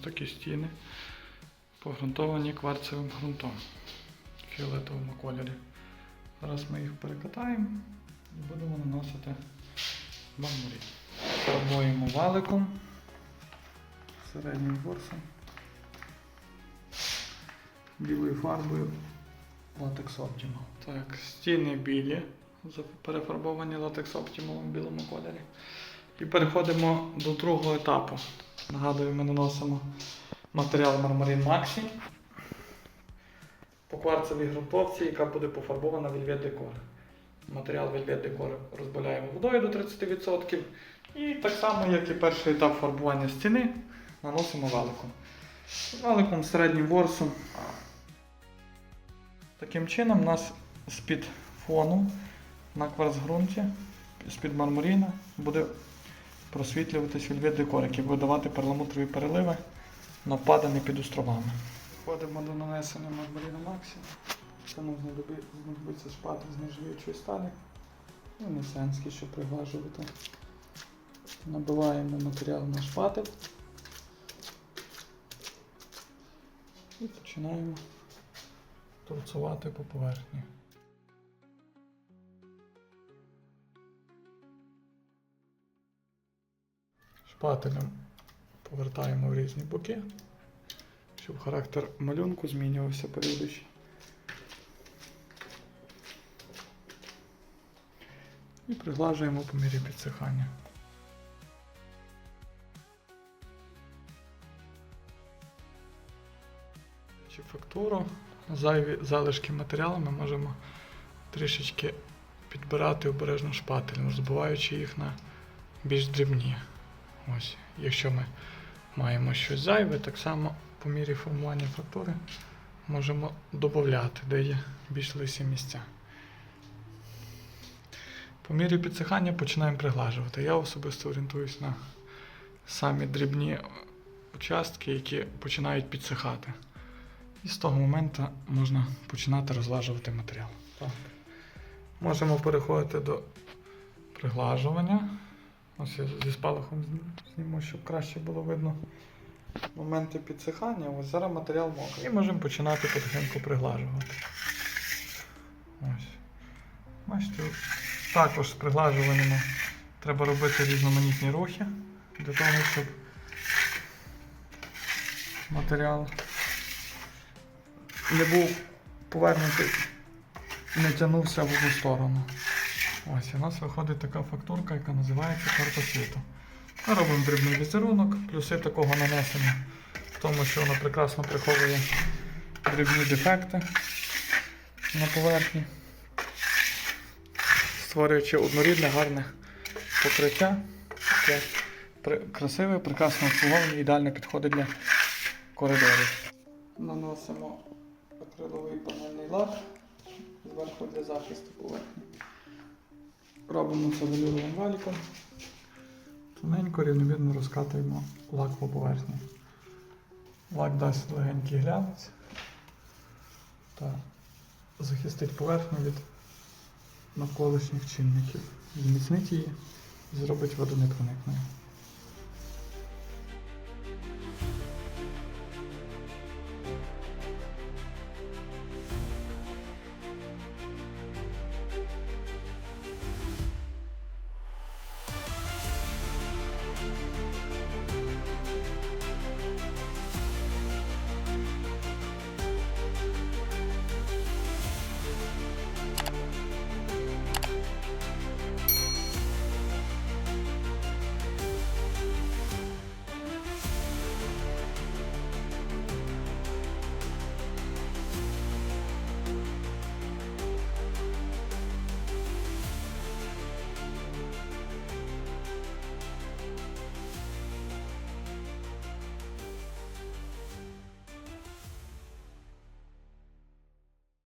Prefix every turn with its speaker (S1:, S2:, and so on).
S1: такі стіни, погрунтовані кварцевим ґрунтом в фіолетовому кольорі. Зараз ми їх перекатаємо і будемо наносити мармурі. Фарбуємо валиком середнім ворсом. Білою фарбою Latex Optimal. Так, стіни білі, перефарбовані Latex Optimal в білому кольорі. І переходимо до другого етапу. Нагадую, ми наносимо матеріал Marmarin Maxi по кварцевій ґрунтовці, яка буде пофарбована Decor. Матеріал Velvet Decor розбавляємо водою до 30%. І так само, як і перший етап фарбування стіни, наносимо валиком. Валиком середнім ворсом. Таким чином у нас з-під фону на кварцґрунті, з-під мармуріна буде просвітлюватись вільвет декор, який буде давати перламутрові переливи на впадини під островами. Входимо до нанесення мармуріна Максі. Знадоби- знадобиться шпатель з нержавіючої сталі. І несенський, щоб приглажувати. Набиваємо матеріал на шпатель. І починаємо торцувати по поверхні. Шпателем повертаємо в різні боки, щоб характер малюнку змінювався періодично. І приглажуємо по мірі підсихання. Фактуру, зайві залишки матеріалу ми можемо трішечки підбирати обережно шпателем, розбиваючи їх на більш дрібні. Ось, якщо ми маємо щось зайве, так само по мірі формування фактури можемо додати, де є більш лисі місця. По мірі підсихання починаємо приглажувати. Я особисто орієнтуюсь на самі дрібні участки, які починають підсихати. І з того моменту можна починати розлажувати матеріал. Так. Можемо переходити до приглажування. Ось я зі спалахом зніму, щоб краще було видно моменти підсихання. Ось зараз матеріал мокрий. І можемо починати потихеньку приглажувати. Ось. Бачите, також з приглажуваннями треба робити різноманітні рухи для того, щоб матеріал не був повернутий, не тягнувся в одну сторону. Ось, у нас виходить така фактурка, яка називається карта світу. Ми робимо дрібний візерунок, плюси такого нанесення в тому, що воно прекрасно приховує дрібні дефекти на поверхні, створюючи однорідне гарне покриття, яке красиве, прекрасно обслуговане, ідеально підходить для коридорів. Наносимо акриловий панельний лак зверху для захисту поверхні. Робимо це валюровим валіком. Тоненько рівномірно розкатуємо лак по поверхні. Лак дасть легенький глянець та захистить поверхню від навколишніх чинників. Зміцнить її і зробить водонепроникною.